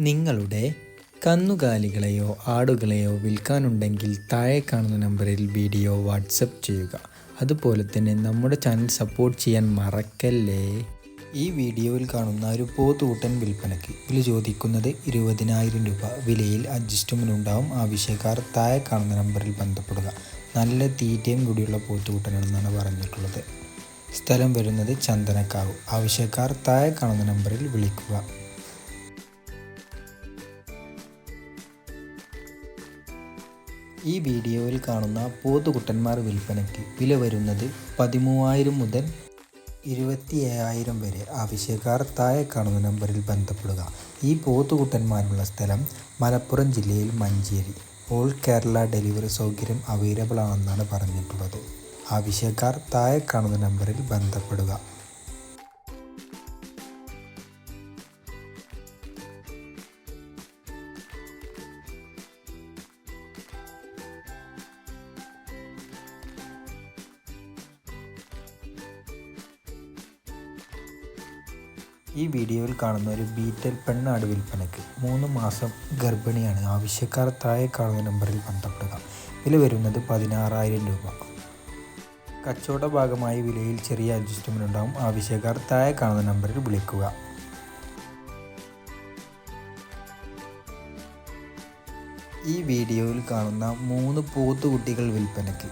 നിങ്ങളുടെ കന്നുകാലികളെയോ ആടുകളെയോ വിൽക്കാനുണ്ടെങ്കിൽ താഴെ കാണുന്ന നമ്പറിൽ വീഡിയോ വാട്സപ്പ് ചെയ്യുക. അതുപോലെ തന്നെ നമ്മുടെ ചാനൽ സപ്പോർട്ട് ചെയ്യാൻ മറക്കല്ലേ? ഈ വീഡിയോയിൽ കാണുന്ന ഒരു പോത്തുകൂട്ടൻ വിൽപ്പനയ്ക്ക് വില ചോദിക്കുന്നത് ഇരുപതിനായിരം രൂപ. വിലയിൽ അഡ്ജസ്റ്റ്മെന്റ് ഉണ്ടാവും ആവശ്യക്കാർ താഴെ കാണുന്ന നമ്പറിൽ ബന്ധപ്പെടുക. നല്ല തീറ്റയും കൂടിയുള്ള പോത്തുകൂട്ടനാണെന്നാണ് പറഞ്ഞിട്ടുള്ളത്. സ്ഥലം വരുന്നത് ചന്ദനക്കാവ്. ആവശ്യക്കാർ താഴെ കാണുന്ന നമ്പറിൽ വിളിക്കുക. ഈ വീഡിയോയിൽ കാണുന്ന പോത്തുകുട്ടന്മാർ വിൽപ്പനയ്ക്ക് വില വരുന്നത് പതിമൂവായിരം മുതൽ ഇരുപത്തി ഏഴായിരം വരെ. ആവശ്യക്കാർ താഴെ കാണുന്ന നമ്പറിൽ ബന്ധപ്പെടുക. ഈ പോത്തുകുട്ടന്മാരുള്ള സ്ഥലം മലപ്പുറം ജില്ലയിൽ മഞ്ചേരി. ഓൾ കേരള ഡെലിവറി സൗകര്യം അവൈലബിൾ ആണെന്നാണ് പറഞ്ഞിട്ടുള്ളത്. ആവശ്യക്കാർ താഴെ കാണുന്ന നമ്പറിൽ ബന്ധപ്പെടുക. ഈ വീഡിയോയിൽ കാണുന്ന ഒരു ബീറ്റൽ പെണ്ണാട് വിൽപ്പനയ്ക്ക് മൂന്ന് മാസം ഗർഭിണിയാണ് ആവശ്യക്കാർ താഴെ കാണുന്ന നമ്പറിൽ ബന്ധപ്പെടുക. വില വരുന്നത് പതിനാറായിരം രൂപ. കച്ചവട ഭാഗമായി വിലയിൽ ചെറിയ അഡ്ജസ്റ്റ്മെന്റ് ഉണ്ടാവും. ആവശ്യക്കാർ താഴെ കാണുന്ന നമ്പറിൽ വിളിക്കുക. ഈ വീഡിയോയിൽ കാണുന്ന മൂന്ന് പോത്തുകുട്ടികൾ വിൽപ്പനയ്ക്ക്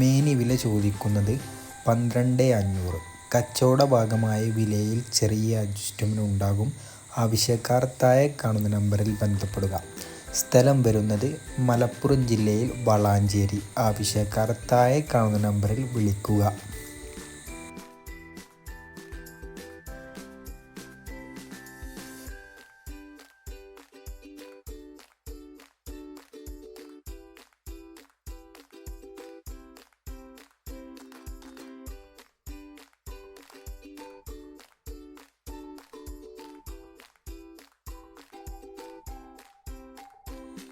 മേനി വില ചോദിക്കുന്നത് പന്ത്രണ്ട് അഞ്ഞൂറ്. കച്ചവട ഭാഗമായ വിലയിൽ ചെറിയ അഡ്ജസ്റ്റ്മെന്റ് ഉണ്ടാകും. ആവശ്യക്കാർ താഴെ കാണുന്ന നമ്പറിൽ ബന്ധപ്പെടുക. സ്ഥലം വരുന്നത് മലപ്പുറം ജില്ലയിൽ വളാഞ്ചേരി. ആവശ്യക്കാർ താഴെ കാണുന്ന നമ്പറിൽ വിളിക്കുക.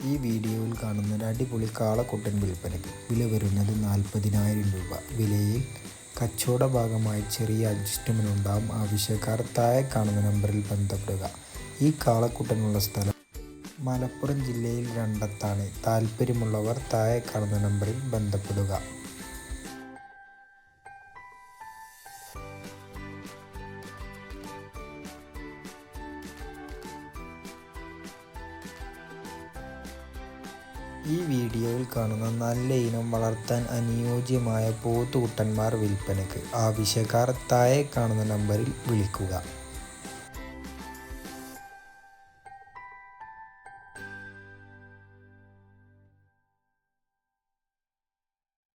ഈ വീഡിയോയിൽ കാണുന്ന ഒരു അടിപൊളി കാളക്കുട്ടൻ വിൽപ്പനയ്ക്ക് വില വരുന്നത് നാൽപ്പതിനായിരം രൂപ. വിലയിൽ കച്ചവട ഭാഗമായി ചെറിയ അഡ്ജസ്റ്റ്മെന്റ് ഉണ്ടാകും ആവശ്യക്കാർ താഴെ കാണുന്ന നമ്പറിൽ ബന്ധപ്പെടുക. ഈ കാളക്കുട്ടനുള്ള സ്ഥലം മലപ്പുറം ജില്ലയിൽ രണ്ടത്താണ്. താല്പര്യമുള്ളവർ താഴെ കാണുന്ന നമ്പറിൽ ബന്ധപ്പെടുക. ഈ വീഡിയോയിൽ കാണുന്ന നല്ല ഇനം വളർത്താൻ അനുയോജ്യമായ പോത്തുകുട്ടന്മാർ വിൽപ്പനയ്ക്ക് ആവശ്യക്കാർ താഴെ കാണുന്ന നമ്പറിൽ വിളിക്കുക.